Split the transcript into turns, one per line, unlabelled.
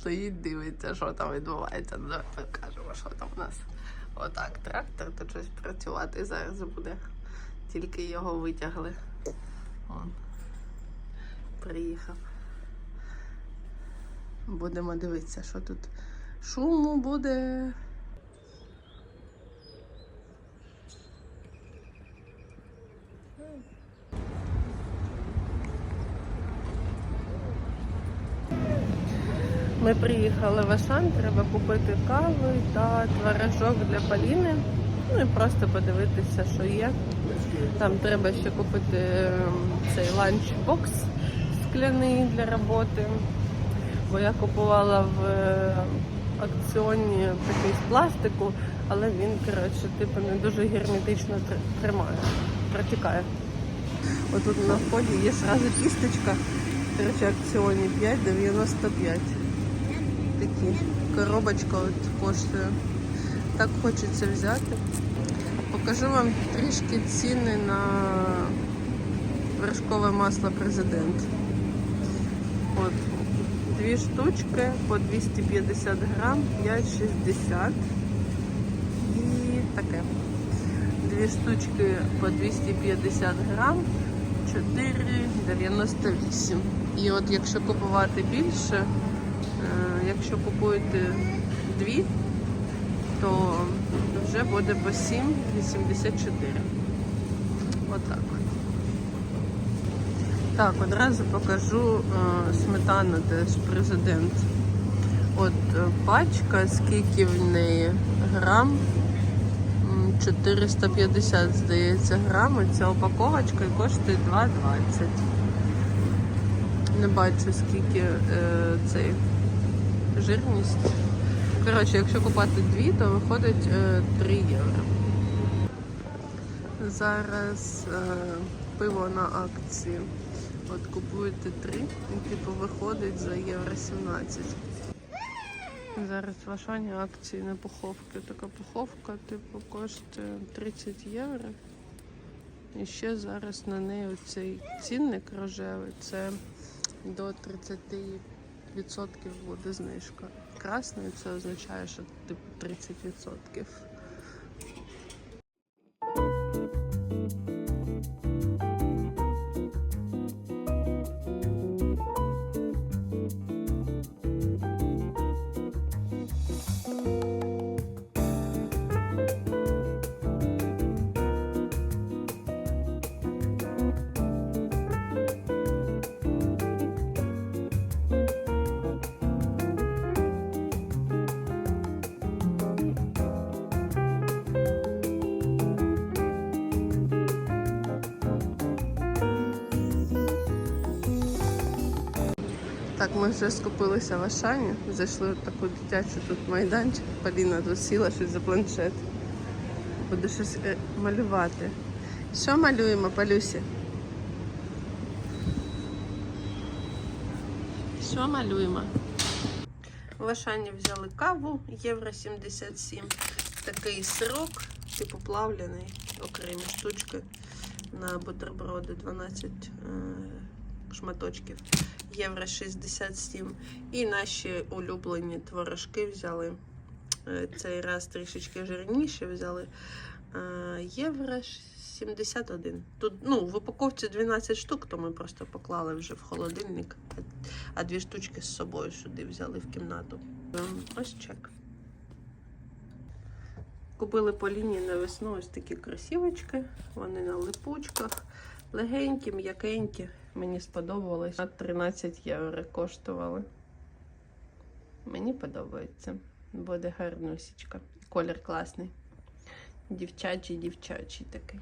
стоїть, дивиться, що там відбувається. Ну, Давай покажемо, що там у нас. Отак, трактор тут щось працювати зараз буде. Тільки його витягли. Он. Приїхав. Будемо дивитися, що тут шуму буде. Ми приїхали в Ашан, треба купити каву та творожок для Поліни. Ну і просто подивитися, що є. Там треба ще купити ем, цей ланчбокс скляний для роботи. Бо я купувала в е, акціоні такий з пластику, але він, коротше, типу, не дуже герметично тримає, протікає. Отут на вході є зразу кісточка. Коротше, акціоні 5,95 такі. Коробочка от коштує. Так хочеться взяти. Покажу вам трішки ціни на вершкове масло президент. От дві штучки по 250 грам, 5,60. І таке. Дві штучки по 250 грам, 4,98. І от якщо купувати більше, Якщо купуєте дві, то вже буде по 7,84. Отак. Так, одразу покажу е, сметану теж президент. От е, пачка, скільки в неї грам. 450, здається, грам. Ця упаковочка і коштує 2,20. Не бачу скільки е, цей жирність. Коротше, якщо купати дві, то виходить е, 3 євро. Зараз е, пиво на акції. От купуєте три і типу виходить за євро 17. Зараз в Ашані акції на пуховки. Така пуховка, типу, коштує 30 євро. І ще зараз на неї цей цінник рожевий. Це до 30% буде знижка. Красною це означає, що типу 30%. Так, ми вже скупилися в Ашані, зайшли в таку дитячу тут майданчик. Поліна тут сіла щось за планшет. Буде щось е, малювати. Що малюємо, Полюсі? Що малюємо? В Ашані взяли каву, євро 77. Такий сирок, типу плавлений, окремі штучки на бутерброди 12 е, шматочків. Євро 67. І наші улюблені творожки взяли. Е, Цей раз трішечки жирніше взяли. Е, Євро 71. Тут ну, в упаковці 12 штук, то ми просто поклали вже в холодильник, а- дві штучки з собою сюди взяли в кімнату. Ем, Ось чек. Купили по лінії на весну ось такі красивочки. Вони на липучках. Легенькі, м'якенькі. Мені сподобалось. На 13 євро коштували. Мені подобається. Буде гарнусічка. Колір класний. Дівчачий, дівчачий такий.